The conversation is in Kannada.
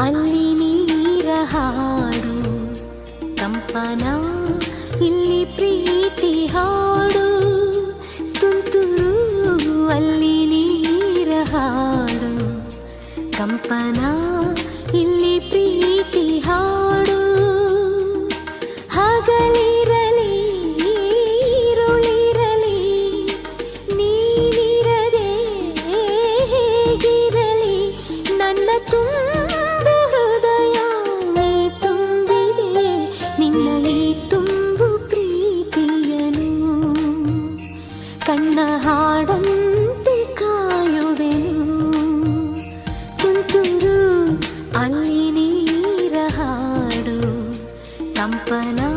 ಅಲ್ಲಿ ನೀರ ಹಾಡು. ಕಂಪನ, ಇಲ್ಲಿ ಪ್ರೀತಿ ಹಾಡು. ತುಂತುರು, ಅಲ್ಲಿ ನೀರ ಹಾಡು. ಕಂಪನ, ಇಲ್ಲಿ ಪ್ರೀತಿ ಹಾಡು. ಹಗಲಿರಲಿ ಈರುಳಿರಲಿ ನೀನಿರದೆ ನನ್ನ ತುಂಬ ಕಣ್ಣ ಹಾಡಂತೆ ಕಾಯುವೆನು ತುಂತುರು ಅಲ್ಲಿ ನೀರ ಹಾಡು ತಂಪನಾ